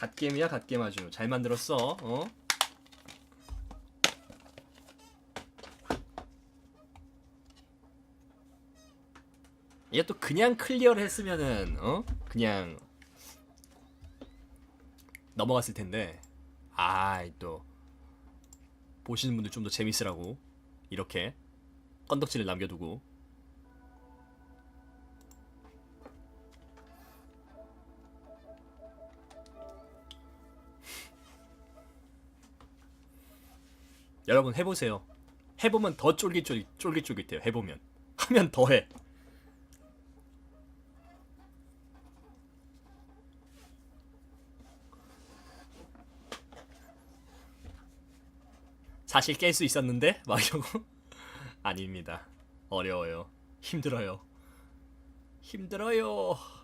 갓겜이야 갓겜 아주 잘 만들었어 어? 얘 또 그냥 클리어를 했으면은 어? 그냥 넘어갔을 텐데 아이 또 보시는 분들 좀 더 재밌으라고 이렇게 건덕지를 남겨두고 여러분 해보세요. 해보면 더 쫄깃쫄깃 쫄깃쫄깃해요. 해보면 하면 더해. 사실 깰 수 있었는데 막 이러고 아닙니다. 어려워요. 힘들어요. 힘들어요.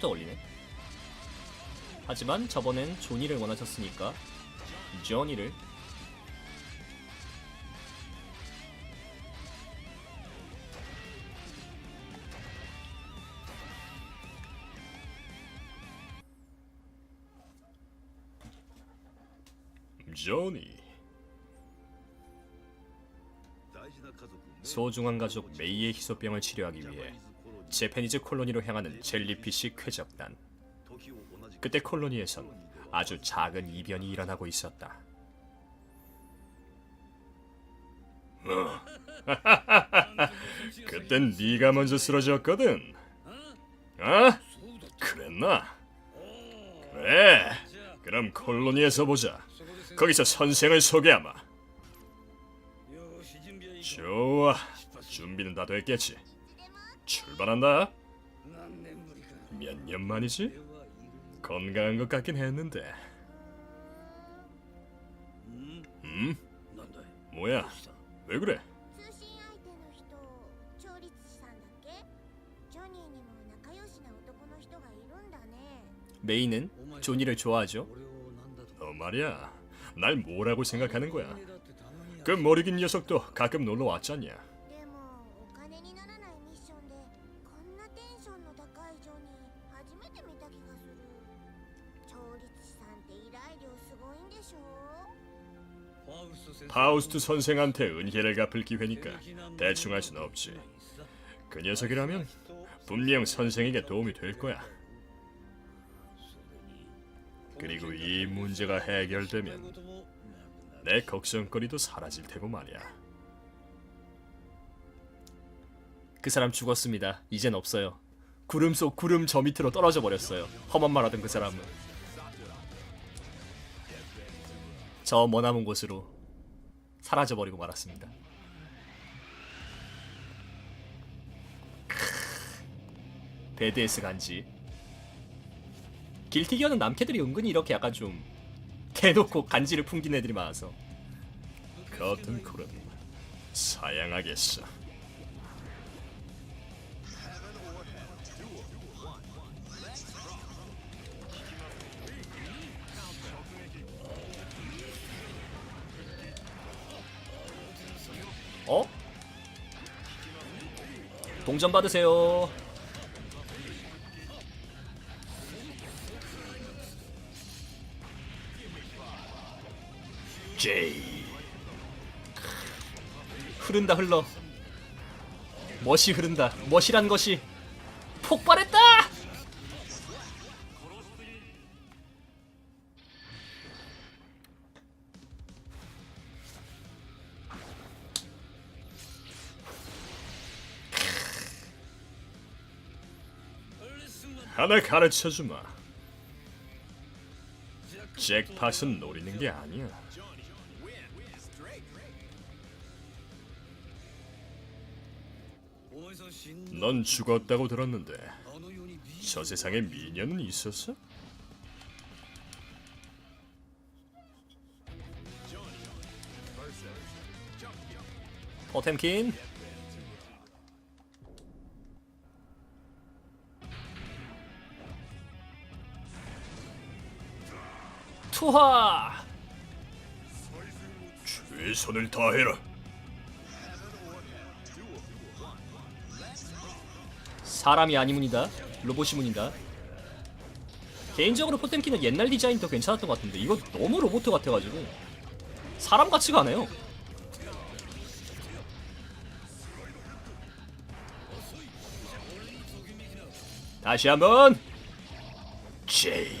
어 파우스터 걸리네. 하지만 저번엔 조니를 원하셨으니까 조니를 조니 소중한 가족 메이의 희소병을 치료하기 위해 제페니즈 콜로니로 향하는 젤리피쉬 쾌적단 그때 콜로니에선 아주 작은 이변이 일어나고 있었다. 어. 그땐 네가 먼저 쓰러졌거든. 아? 그랬나? 그래. 그럼 콜로니에서 보자. 거기서 선생을 소개하마. 좋아. 준비는 다 됐겠지. 출발한다. 몇 년 만이지? 건강한 것 같긴 했는데. 음? 뭐야? 왜 그래? 通信相手の人調律師さんだっけジョニーにも仲良しな男の人がいるんだね 메이는 조니를 좋아하죠. 너 말이야. 날 뭐라고 생각하는 거야? 그 머리 긴 녀석도 가끔 놀러 왔잖냐. 파우스트 선생한테 은혜를 갚을 기회니까 대충 할 순 없지. 그 녀석이라면 분명 선생에게 도움이 될 거야. 그리고 이 문제가 해결되면 내 걱정거리도 사라질 테고 말이야. 그 사람 죽었습니다. 이젠 없어요. 구름 속 구름 저 밑으로 떨어져 버렸어요. 험한 말 하던 그 사람은. 저 머나먼 곳으로 사라져 버리고 말았습니다. 배드에스 간지. 길티기어는 남캐들이 은근히 이렇게 약간 좀 대놓고 간지를 풍긴 애들이 많아서 커튼 콜은 사양하겠어. 어? 동전 받으세요. 제이. 흐른다 흘러. 멋이 흐른다. 멋이란 것이 하나 가르쳐 주마. 잭팟은 노리는 게 아니야. 넌 죽었다고 들었는데 저 세상에 미녀는 있었어? 포템킨 투하! 최선을 다해라. 사람이 아니문이다? 로봇이문이다 개인적으로 포템킨은 옛날 디자인 더 괜찮았던 것 같은데 이거 너무 로봇 같아가지고 사람 같지가 않아요. 다시 한번! 제이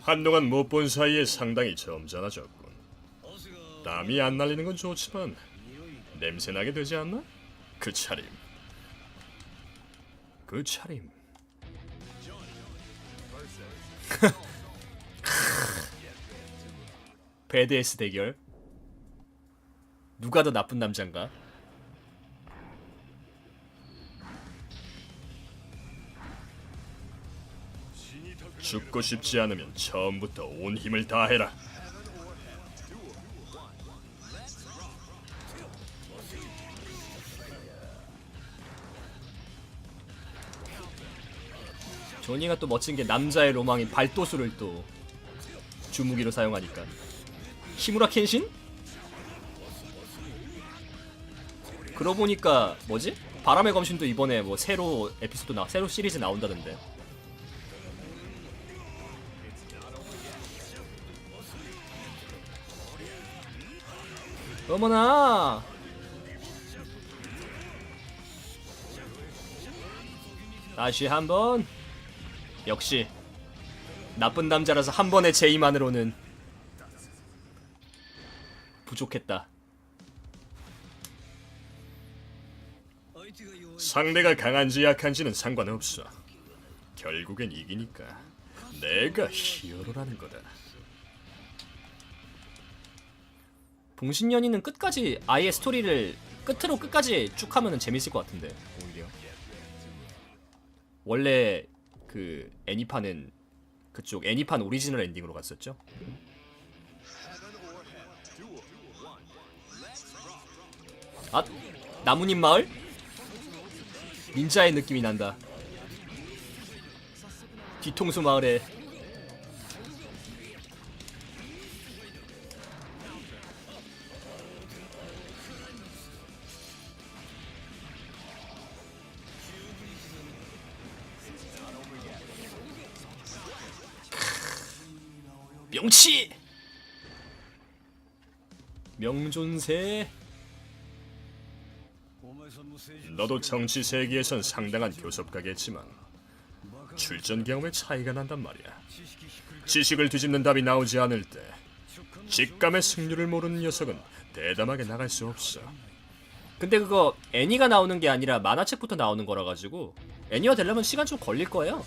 한동안 못 본 사이에 상당히 점잖아졌군. 땀이 안 날리는 건 좋지만 냄새 나게 되지 않나? 그 차림. 그 차림 배드에스 대결 누가 더 나쁜 남잔가? 죽고 싶지 않으면 처음부터 온 힘을 다해라. 조니가 또 멋진 게 남자의 로망인 발도수를 또 주무기로 사용하니까 히무라 켄신? 그러고 보니까 뭐지? 바람의 검신도 이번에 뭐 새로 에피소드 나 새로 시리즈 나온다던데 어머나 다시 한번 역시 나쁜 남자라서 한 번의 제의만으로는 부족했다. 상대가 강한지 약한지는 상관없어. 결국엔 이기니까 내가 히어로라는 거다. 봉신연이는 끝까지 아예 스토리를 끝으로 끝까지 쭉 하면은 재밌을 것 같은데 오히려 원래 그 애니판은 그쪽 애니판 오리지널 엔딩으로 갔었죠. 아 나무님 마을 닌자의 느낌이 난다. 뒤통수 마을에 명치 명존세 너도 정치 세계에선 상당한 교섭가겠지만 출전 경험에 차이가 난단 말이야. 지식을 뒤집는 답이 나오지 않을 때 직감의 승률을 모르는 녀석은 대담하게 나갈 수 없어. 근데 그거 애니가 나오는 게 아니라 만화책부터 나오는 거라 가지고 애니화 되려면 시간 좀 걸릴 거예요.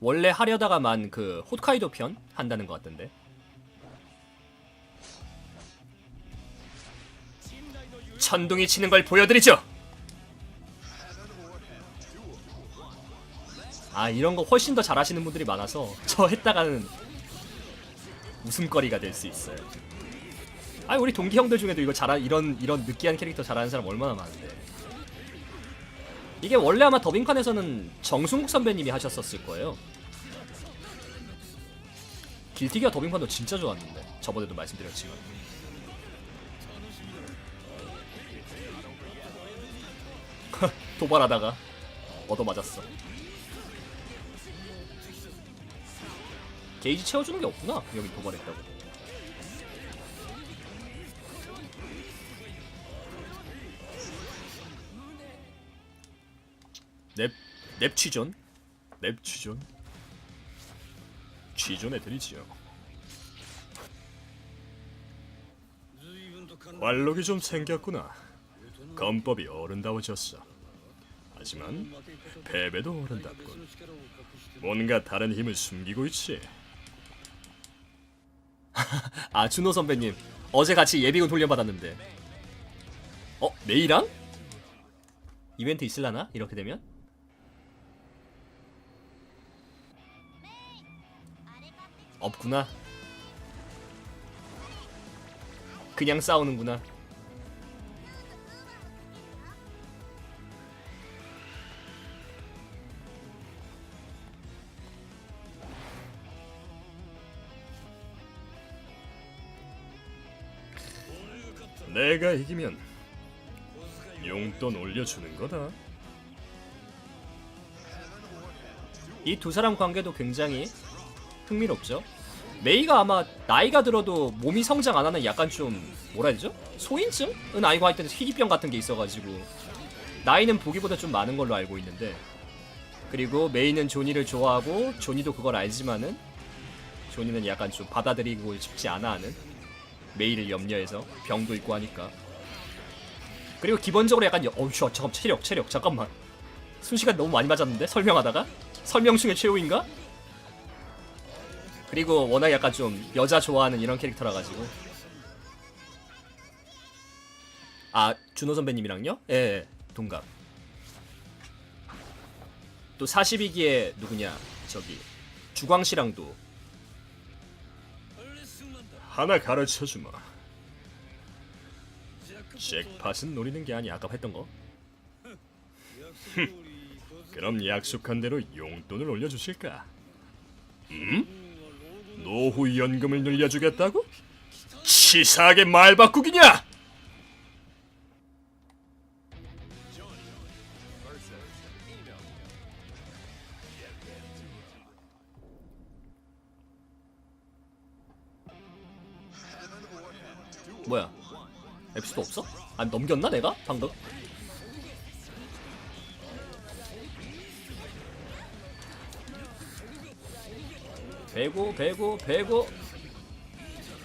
원래 하려다가만 그 홋카이도 편 한다는 것 같던데. 천둥이 치는 걸 보여드리죠. 아 이런 거 훨씬 더 잘하시는 분들이 많아서 저 했다가는 웃음거리가 될 수 있어요. 아 우리 동기 형들 중에도 이거 잘하 이런 이런 느끼한 캐릭터 잘하는 사람 얼마나 많은데. 이게 원래 아마 더빙판에서는 정승국 선배님이 하셨었을 거예요. 길티기아 더빙판도 진짜 좋았는데 저번에도 말씀드렸지만. 도발하다가 얻어 맞았어. 게이지 채워주는 게 없구나. 여기 도발했다고. 넵, 넵 취존? 넵 취존? 취존해드리지요. 관록이 좀 생겼구나. 검법이 어른다워졌어. 하지만 패배도 어른답군. 뭔가 다른 힘을 숨기고 있지. 아 준호 선배님 어제 같이 예비군 훈련 받았는데 어 메이랑 이벤트 있을라나 이렇게 되면 없구나 그냥 싸우는구나 내가 이기면 용돈 올려주는 거다. 이 두 사람 관계도 굉장히 흥미롭죠. 메이가 아마 나이가 들어도 몸이 성장 안 하는 약간 좀 뭐라 해야 되죠? 소인증은 아니고 하여튼 희귀병 같은 게 있어가지고 나이는 보기보다 좀 많은 걸로 알고 있는데 그리고 메이는 조니를 좋아하고 조니도 그걸 알지만은 조니는 약간 좀 받아들이고 싶지 않아 하는 메이를 염려해서 병도 있고 하니까 그리고 기본적으로 약간 여- 어우 씨, 잠깐 체력 체력 잠깐만 순시간 너무 많이 맞았는데 설명하다가 설명 중에 최후인가? 그리고 워낙 약간 좀 여자 좋아하는 이런 캐릭터라 가지고 아 준호 선배님이랑요? 예, 예 동갑 또 42기에 누구냐 저기 주광 씨랑도 하나 가르쳐 주마. 잭팟은 노리는 게 아니 아까 했던 거. 그럼 약속한 대로 용돈을 올려주실까? 음? 노후 연금을 늘려주겠다고? 치사하게 말 바꾸기냐? 뭐야 에피소드 없어? 아 넘겼나 내가 방금? 배고 배고 배고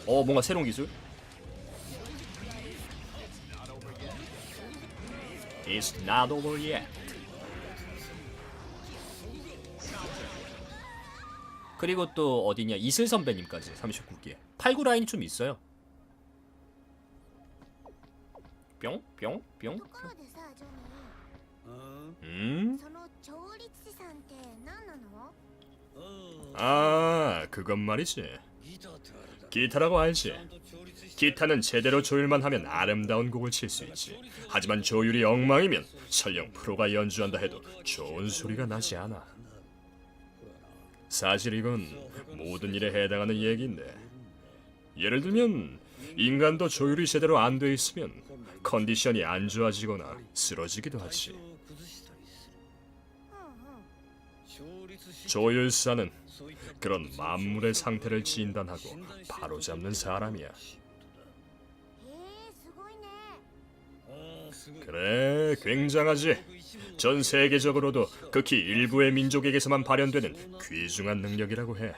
어 뭔가 새로운 기술? It's not over yet. 그리고 또 어디냐? 이슬 선배님까지 39기에 8구 라인이 좀 있어요. 뿅뿅뿅. 음? 음? 아. 그것 말이지. 기타라고 알지? 기타는 제대로 조율만 하면 아름다운 곡을 칠 수 있지. 하지만 조율이 엉망이면 설령 프로가 연주한다 해도 좋은 소리가 나지 않아. 사실 이건 모든 일에 해당하는 얘기인데. 예를 들면 인간도 조율이 제대로 안 돼 있으면 컨디션이 안 좋아지거나 쓰러지기도 하지. 조율사는 그런 만물의 상태를 진단하고 바로잡는 사람이야. 그래, 굉장하지. 전 세계적으로도 극히 일부의 민족에게서만 발현되는 귀중한 능력이라고 해.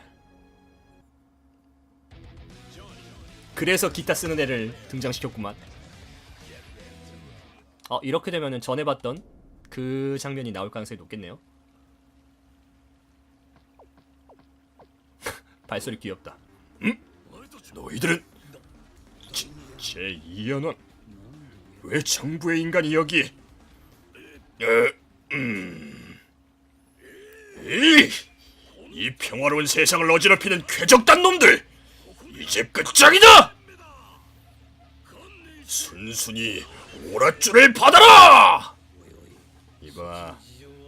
그래서 기타 쓰는 애를 등장시켰구만. 어, 이렇게 되면 전에 봤던 그 장면이 나올 가능성이 높겠네요. 발소리 귀엽다. 너희들은 제, 제 이연원 왜 정부의 인간이 여기? 에, 음. 이, 이 평화로운 세상을 어지럽히는 쾌적단 놈들 이제 끝장이다. 순순히 오랏줄을 받아라. 이봐,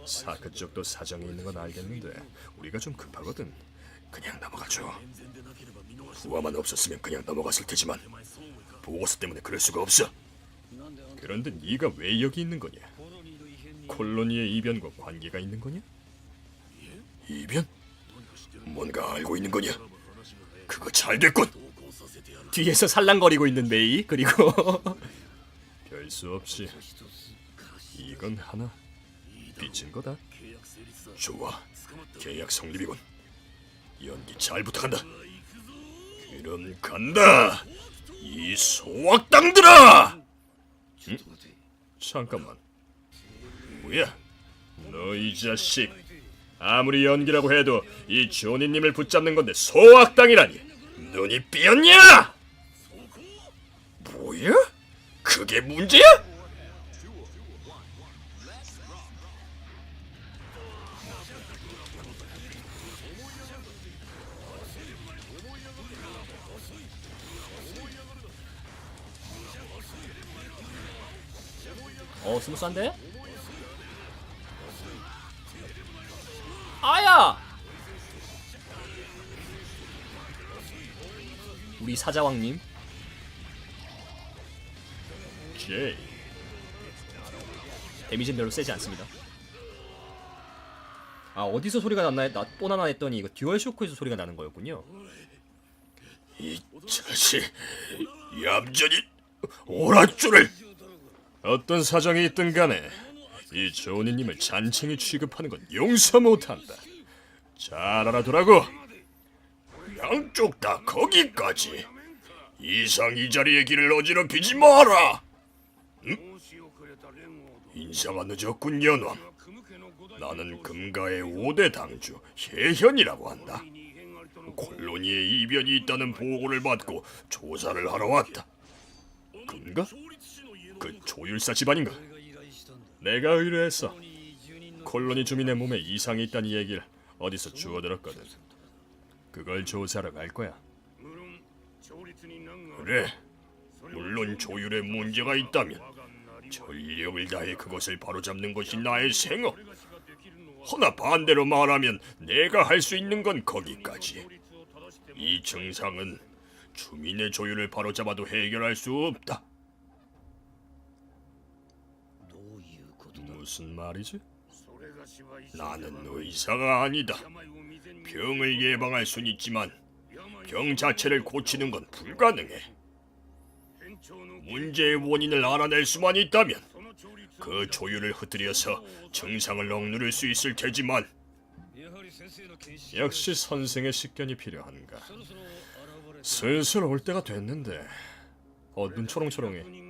사크 쪽도 사정이 있는 건 알겠는데 우리가 좀 급하거든. 그냥 넘어가죠. 부하만 없었으면 그냥 넘어갔을 테지만 보고서 때문에 그럴 수가 없어. 그런데 네가 왜 여기 있는 거냐? 콜로니의 이변과 관계가 있는 거냐? 이변? 뭔가 알고 있는 거냐? 그거 잘 됐군. 뒤에서 살랑거리고 있는 메이 그리고 별 수 없지. 이건 하나 빚은 거다. 좋아, 계약 성립이군. 연기 잘 부탁한다. 그럼 간다. 이 소악당들아! 응? 잠깐만. 뭐야? 너 이 자식. 아무리 연기라고 해도 이 조니님을 붙잡는 건데 소악당이라니. 눈이 삐었냐? 뭐야? 그게 문제야? 어 스무스한데? 아야! 우리 사자왕님 제이. 데미지는 별로 세지 않습니다. 아 어디서 소리가 났나 나 뽀나나 했더니 이거 듀얼 쇼크에서 소리가 나는 거였군요. 이 자식 얌전히 오라줄을 어떤 사정이 있든 간에 이 조니님을 잔챙이 취급하는 건 용서 못한다 잘 알아두라고 양쪽 다 거기까지 이상 이 자리의 길을 어지럽히지 마라 응? 인사가 늦었군 연왕 나는 금가의 5대 당주 혜현이라고 한다 콜로니에 이변이 있다는 보고를 받고 조사를 하러 왔다. 금가? 그 조율사 집안인가? 내가 의뢰했어. 콜로니 주민의 몸에 이상이 있다는 얘기를 어디서 주워들었거든. 그걸 조사하러 갈 거야. 그래. 물론 조율에 문제가 있다면 전력을 다해 그것을 바로잡는 것이 나의 생업. 허나 반대로 말하면 내가 할 수 있는 건 거기까지. 이 증상은 주민의 조율을 바로잡아도 해결할 수 없다. 무슨 말이지? 나는 의사가 아니다. 병을 예방할 순 있지만 병 자체를 고치는 건 불가능해. 문제의 원인을 알아낼 수만 있다면 그 조율을 흐트려서 증상을 억누를 수 있을 테지만 역시 선생의 식견이 필요한가. 슬슬 올 때가 됐는데. 어, 눈 초롱초롱해.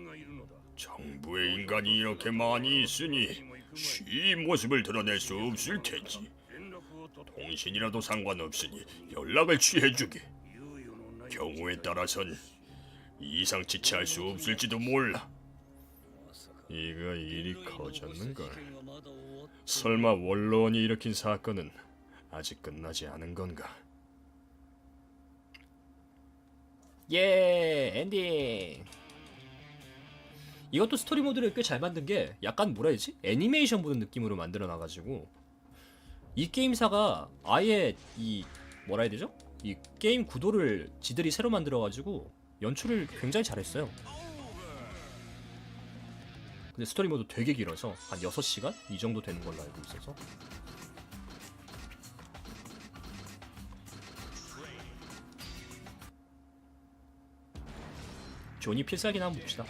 정부의 인간이 이렇게 많이 있으니 쉬 모습을 드러낼 수 없을 테지. 통신이라도 상관없으니 연락을 취해주게. 경우에 따라선 이상치치할 수 없을지도 몰라. 이거 일이 커졌는걸. 설마 원로원이 일으킨 사건은 아직 끝나지 않은 건가? 예 엔딩. 이것도 스토리 모드를 꽤 잘 만든 게 약간 뭐라 해야지 애니메이션 보는 느낌으로 만들어 놔가지고 이 게임사가 아예 이 뭐라 해야 되죠? 이 게임 구도를 지들이 새로 만들어가지고 연출을 굉장히 잘했어요. 근데 스토리 모드 되게 길어서 한 6시간? 이 정도 되는 걸로 알고 있어서 조니 필살기나 한번 봅시다.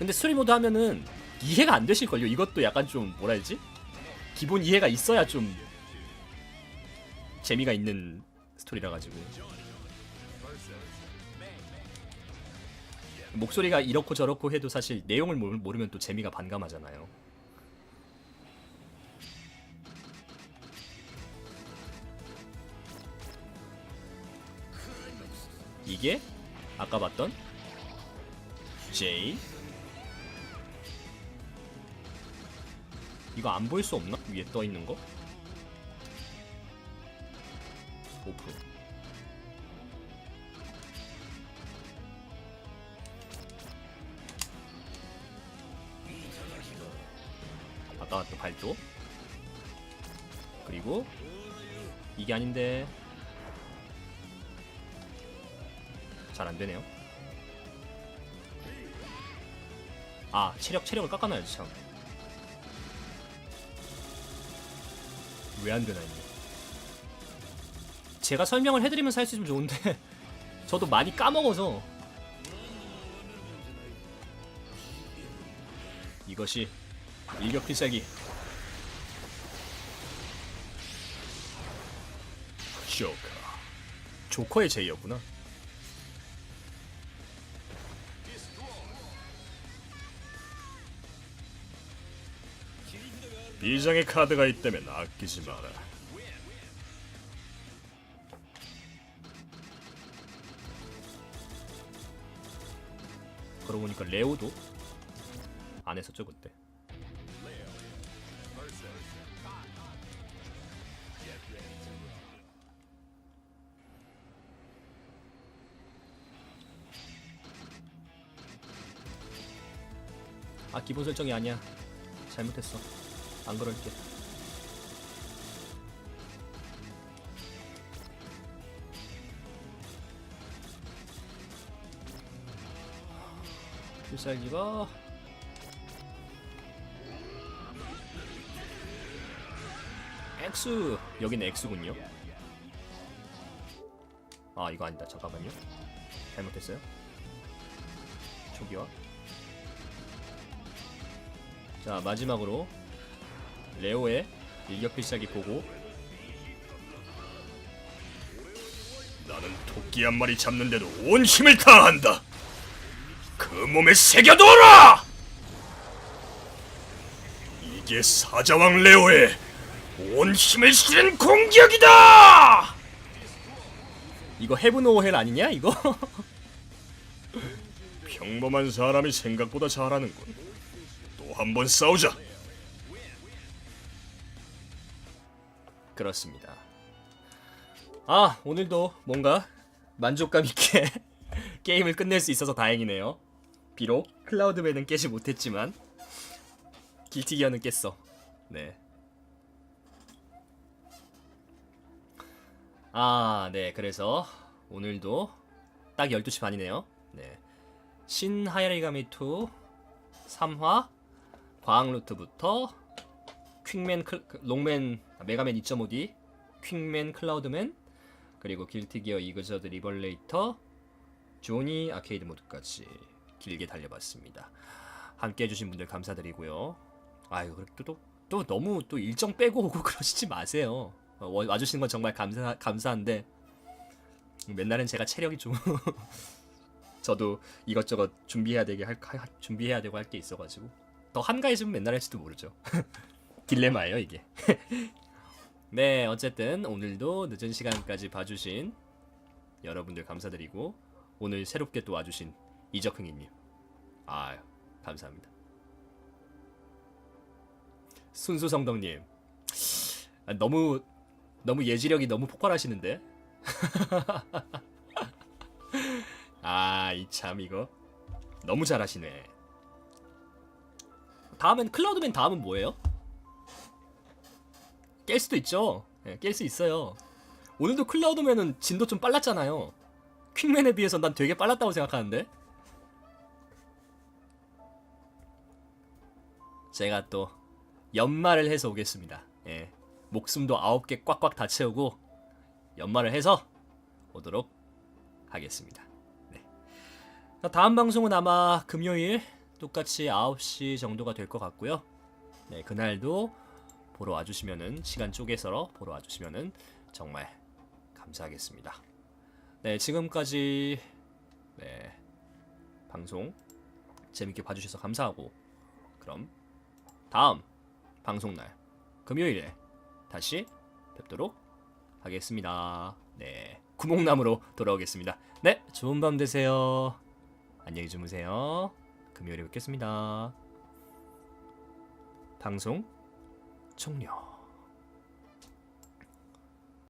근데 스토리 모드 하면은 이해가 안 되실걸요? 이것도 약간 좀 뭐라 해야지? 기본 이해가 있어야 좀 재미가 있는 스토리라 가지고 목소리가 이렇고 저렇고 해도 사실 내용을 모르- 모르면 또 재미가 반감하잖아요. 이게 아까 봤던 J 이거 안 보일 수 없나? 위에 떠 있는 거? 오프. 아까 봤던 발도 그리고 이게 아닌데. 잘 안되네요. 아 체력 체력을 깎아놔야지 참 왜 안 되나 이게? 제가 설명을 해드리면서 할 수 있으면 좋은데 저도 많이 까먹어서. 이것이 일격 필살기. 조카. 조커의 제이였구나 비장의 카드가 있다면 아끼지 마라. 그러고 보니까 레오도 안 했었죠 그때. 아 기본 설정이 아니야. 잘못했어. 안 그럴게. 필살기가 X 여기는 X군요. 아 이거 아니다. 잠깐만요. 잘못했어요. 초기화. 자 마지막으로 레오의 일격 필살기 보고 나는 토끼 한 마리 잡는데도 온 힘을 다한다. 그 몸에 새겨둬라! 이게 사자왕 레오의 온 힘을 실은 공격이다! 이거 오헬 아니냐 이거? 평범한 사람이 생각보다 잘하는군. 또 한 번 싸우자. 그렇습니다. 아 오늘도 뭔가 만족감 있게 게임을 끝낼 수 있어서 다행이네요. 비록 클라우드맨은 깨지 못했지만 길티기어는 깼어. 네. 아, 네. 그래서 오늘도 딱 12시 반이네요. 네. 신 하이리가미 2 3화 과학 루트부터 퀵맨 클, 그, 롱맨 아, 메가맨 2.5D 퀵맨 클라우드맨 그리고 길티기어 이그저드 리벌레이터 조니 아케이드 모드까지 길게 달려봤습니다. 함께 해주신 분들 감사드리고요. 아유 그래도 또, 또 너무 또 일정 빼고 오고 그러시지 마세요. 어, 와- 와주시는 건 정말 감사 감사한데 맨날은 제가 체력이 좀 저도 이것저것 준비해야 되게 할 하- 준비해야 되고 할 게 있어가지고 더 한가해지면 맨날 할지도 모르죠. 딜레마예요 이게. 네 어쨌든 오늘도 늦은 시간까지 봐주신 여러분들 감사드리고 오늘 새롭게 또 와주신 이적흥이님 아 감사합니다. 순수성덕님 아, 너무 너무 예지력이 너무 폭발하시는데 아 이 참 이거 너무 잘하시네. 다음엔 클라우드맨 다음은 뭐예요? 깰 수도 있죠. 예, 깰수 있어요. 오늘도 클라우드맨은 진도 좀 빨랐잖아요. 퀵맨에 비해서 난 되게 빨랐다고 생각하는데. 제가 또 연말을 해서 오겠습니다. 예. 목숨도 아홉 개 꽉꽉 다 채우고 연말을 해서 오도록 하겠습니다. 네. 다음 방송은 아마 금요일 똑같이 9시 정도가 될 것 같고요. 네, 그날도 보러 와주시면은 시간 쪼개서 보러 와주시면은 정말 감사하겠습니다. 네, 지금까지 네 방송 재밌게 봐주셔서 감사하고 그럼 다음 방송 날 금요일에 다시 뵙도록 하겠습니다. 네, 구목나무로 돌아오겠습니다. 네, 좋은 밤 되세요. 안녕히 주무세요. 금요일에 뵙겠습니다. 방송 종료.